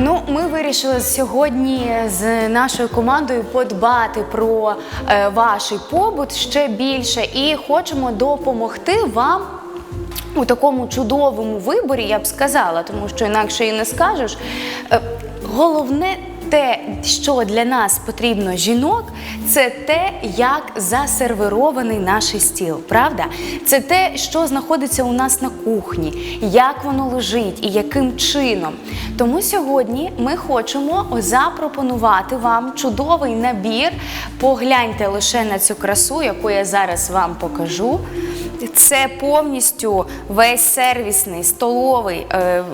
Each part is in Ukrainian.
Ну, ми вирішили сьогодні з нашою командою подбати про е, ваш побут ще більше і хочемо допомогти вам. У такому чудовому виборі я б сказала, тому що інакше і не скажеш. Е, Головне те, що для нас потрібно жінок, це те, як засервирований наш стіл. Правда? Це те, що знаходиться у нас на кухні, як воно лежить і яким чином. Тому сьогодні ми хочемо запропонувати вам чудовий набір. Погляньте лише на цю красу, яку я зараз вам покажу. Це повністю весь сервісний столовий е,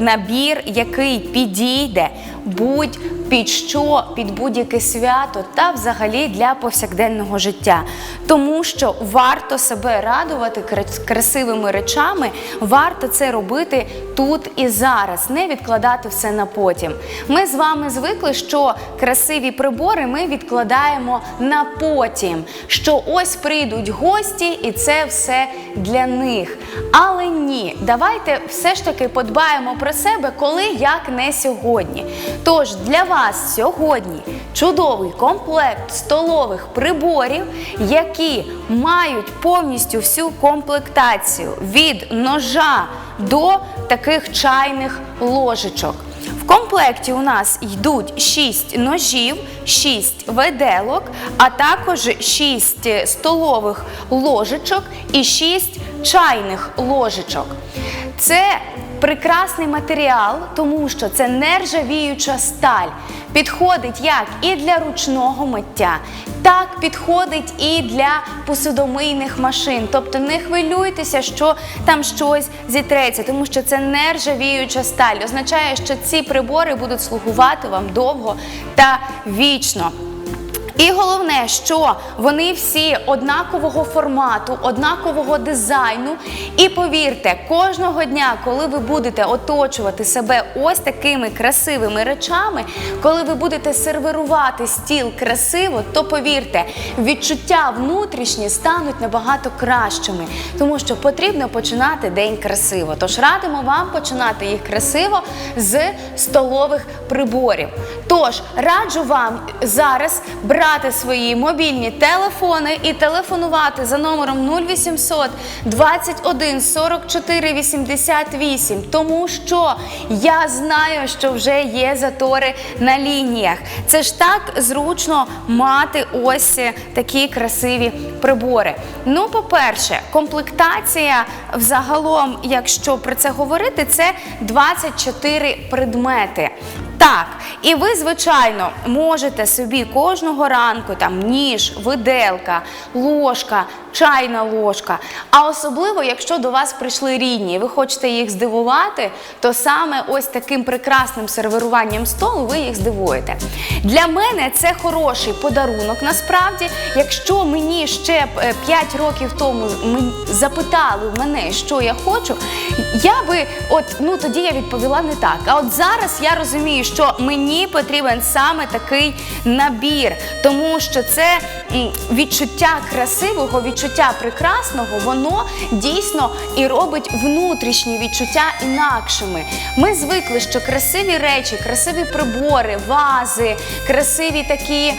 набір, який підійде будь під що, під будь-яке свято та взагалі для повсякденного життя. Тому що варто себе радувати красивими речами, варто це робити тут і зараз, не відкладати все на потім. Ми з вами звикли, що красиві прибори ми відкладаємо на потім. Що ось прийдуть гості, і це все для них. Але ні, давайте все ж таки подбаємо про себе, коли як не сьогодні. Тож для вас сьогодні чудовий комплект столових приборів, які мають повністю всю комплектацію від ножа до таких чайних ложечок. В комплекті у нас йдуть 6 ножів, 6 виделок, а також 6 столових ложечок і 6 чайних ложечок. Це прекрасний матеріал, тому що це нержавіюча сталь. Підходить як і для ручного миття, так підходить і для посудомийних машин. Тобто не хвилюйтеся, що там щось зітреться, тому що це нержавіюча сталь. Означає, що ці прибори будуть слугувати вам довго та вічно. І головне, що вони всі однакового формату, однакового дизайну. І повірте, кожного дня, коли ви будете оточувати себе ось такими красивими речами, коли ви будете сервірувати стіл красиво, то повірте, відчуття внутрішні стануть набагато кращими, тому що потрібно починати день красиво. Тож радимо вам починати їх красиво з столових приборів. Тож раджу вам зараз брати свої мобільні телефони і телефонувати за номером 0800 21 44 88, тому що я знаю, що вже є затори на лініях. Це ж так зручно мати ось такі красиві прибори. Ну, по-перше, комплектація взагалом, якщо про це говорити, це 24 предмети. Так, і ви, звичайно, можете собі кожного ранку там ніж, виделка, ложка, чайна ложка. А особливо, якщо до вас прийшли рідні, і ви хочете їх здивувати, то саме ось таким прекрасним сервіруванням столу ви їх здивуєте. Для мене це хороший подарунок. Насправді, якщо мені ще 5 років тому запитали мене, що я хочу, я би от ну тоді я відповіла не так. А от зараз я розумію, що мені потрібен саме такий набір, тому що це відчуття красивого, відчуття прекрасного, воно дійсно і робить внутрішні відчуття інакшими. Ми звикли, що красиві речі, красиві прибори, вази, красиві такі.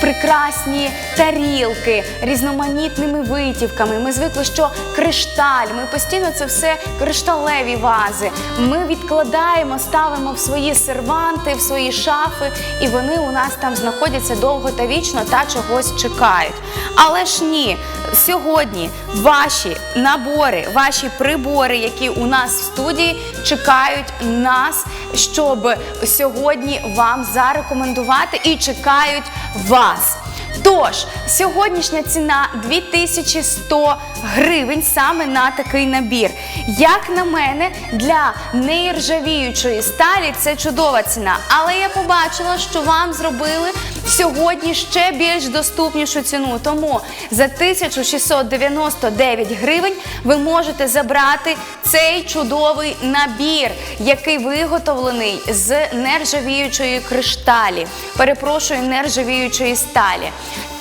прекрасні тарілки різноманітними витівками. Ми звикли, що кришталь, ми постійно це все кришталеві вази. Ми відкладаємо, ставимо в свої серванти, в свої шафи, і вони у нас там знаходяться довго та вічно та чогось чекають. Але ж ні, сьогодні ваші набори, ваші прибори, які у нас в студії, чекають нас, щоб сьогодні вам зарекомендувати і чекають вас. Тож, сьогоднішня ціна 2100 гривень саме на такий набір. Як на мене, для нержавіючої сталі це чудова ціна. Але я побачила, що вам зробили сьогодні ще більш доступнішу ціну. Тому за 1699 гривень ви можете забрати цей чудовий набір, який виготовлений з нержавіючої кришталі. Перепрошую, нержавіючої сталі.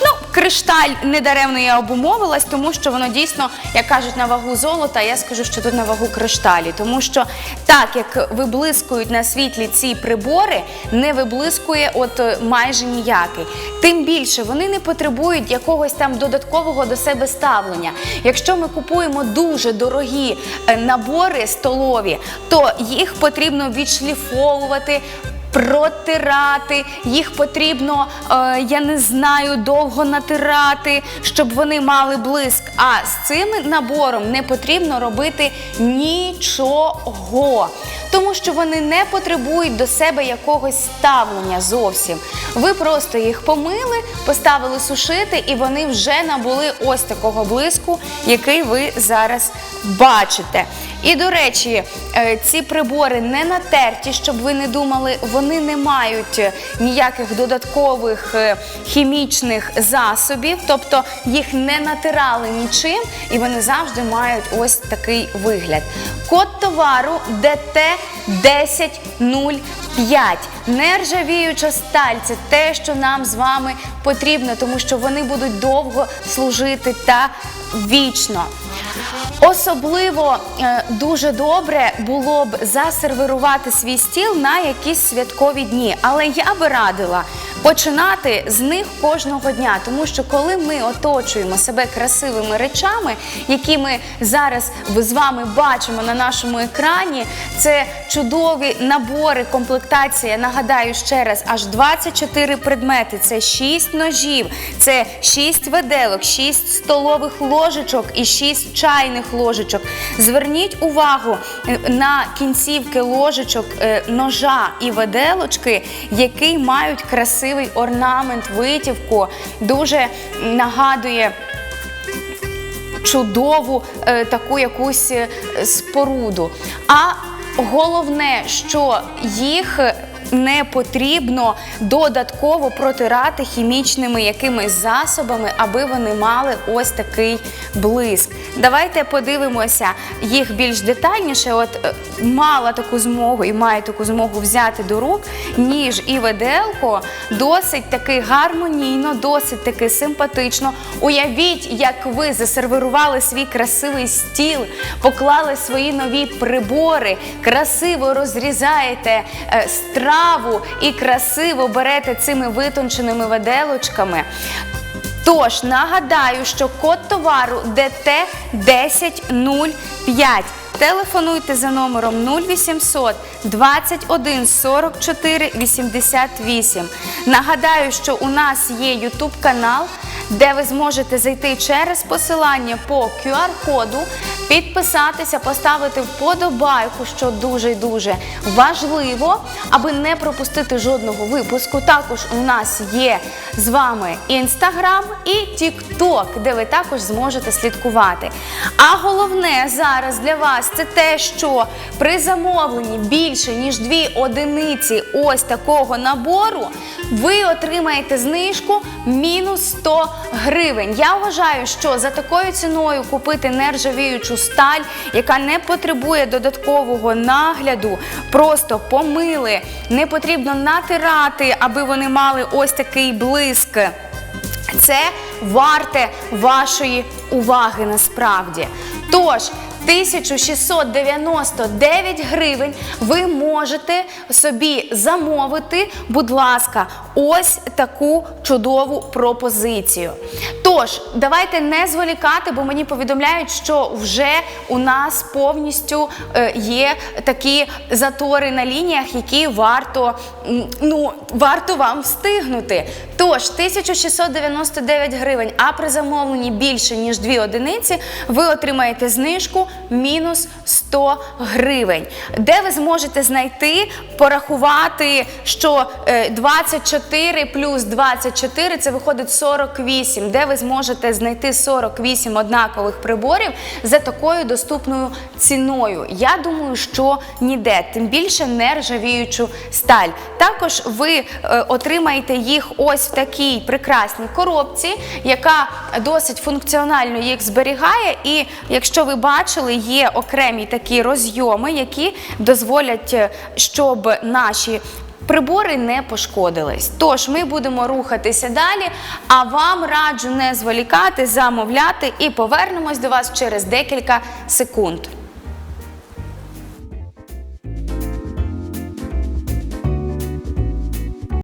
Ну, кришталь недаремно я обумовилась, тому що воно дійсно, як кажуть, на вагу золота, я скажу, що тут на вагу кришталі. Тому що так як виблискують на світлі ці прибори, не виблискує от е, майже ніякий. Тим більше вони не потребують якогось там додаткового до себе ставлення. Якщо ми купуємо дуже дорогі е, набори столові, то їх потрібно відшліфовувати. Протирати, їх потрібно, е, я не знаю, довго натирати, щоб вони мали блиск. А з цим набором не потрібно робити нічого, тому що вони не потребують до себе якогось ставлення зовсім. Ви просто їх помили, поставили сушити, і вони вже набули ось такого блиску, який ви зараз бачите. І до речі, е, ці прибори не натерті, щоб ви не думали, вони не мають ніяких додаткових е, хімічних засобів, тобто їх не натирали нічим, і вони завжди мають ось такий вигляд. Код товару ДТ 1005. Нержавіюча сталь це те, що нам з вами потрібно, тому що вони будуть довго служити та вічно. Особливо е, дуже добре було б засервірувати свій стіл на якісь святкові дні, але я би радила починати з них кожного дня, тому що коли ми оточуємо себе красивими речами, які ми зараз з вами бачимо на нашому екрані, це чудові набори, комплектація. Нагадаю ще раз, аж 24 предмети. Це 6 ножів, це 6 виделок, 6 столових ложечок і 6 чайних ложечок. Зверніть увагу е, на кінцівки ложечок, е, ножа і виделочки, які мають красивий орнамент, витівку. Дуже нагадує чудову е, таку якусь е, споруду. А головне, що їх не потрібно додатково протирати хімічними якимись засобами, аби вони мали ось такий блиск. Давайте подивимося їх більш детальніше. От е, мала таку змогу і має таку змогу взяти до рук ніж і виделку досить таки гармонійно, досить таки симпатично. Уявіть, як ви засервірували свій красивий стіл, поклали свої нові прибори, красиво розрізаєте е, страву і красиво берете цими витонченими виделочками. Тож нагадаю, що код товару ДТ 1005. Телефонуйте за номером 0800 21 44 88. Нагадаю, що у нас є YouTube канал, де ви зможете зайти через посилання по QR-коду, підписатися, поставити вподобайку, що дуже дуже важливо, аби не пропустити жодного випуску. Також у нас є з вами Інстаграм і Тікток, де ви також зможете слідкувати. А головне зараз для вас це те, що при замовленні більше ніж дві одиниці ось такого набору, ви отримаєте знижку мінус 100 гривень. Я вважаю, що за такою ціною купити нержавіючу сталь, яка не потребує додаткового нагляду, просто помили, не потрібно натирати, аби вони мали ось такий блиск. Це варте вашої уваги насправді. Тож 1699 гривень ви можете собі замовити, будь ласка, ось таку чудову пропозицію. Тож, давайте не зволікати, бо мені повідомляють, що вже у нас повністю е, є такі затори на лініях, які варто, ну, варто вам встигнути. Тож 1699 гривень, а при замовленні більше ніж 2 одиниці, ви отримаєте знижку мінус 100 гривень, де ви зможете знайти, порахувати, що е, 24 плюс 24 це виходить 48, де ви зможете знайти 48 однакових приборів за такою доступною ціною. Я думаю, що ніде, тим більше нержавіючу сталь. Також ви е, отримаєте їх ось в такій прекрасній коробці, яка досить функціонально їх зберігає. І якщо ви бачили, є окремі такі розйоми, які дозволять, е, щоб наші прибори не пошкодились. Тож ми будемо рухатися далі. А вам раджу не зволікати, замовляти і повернемось до вас через декілька секунд.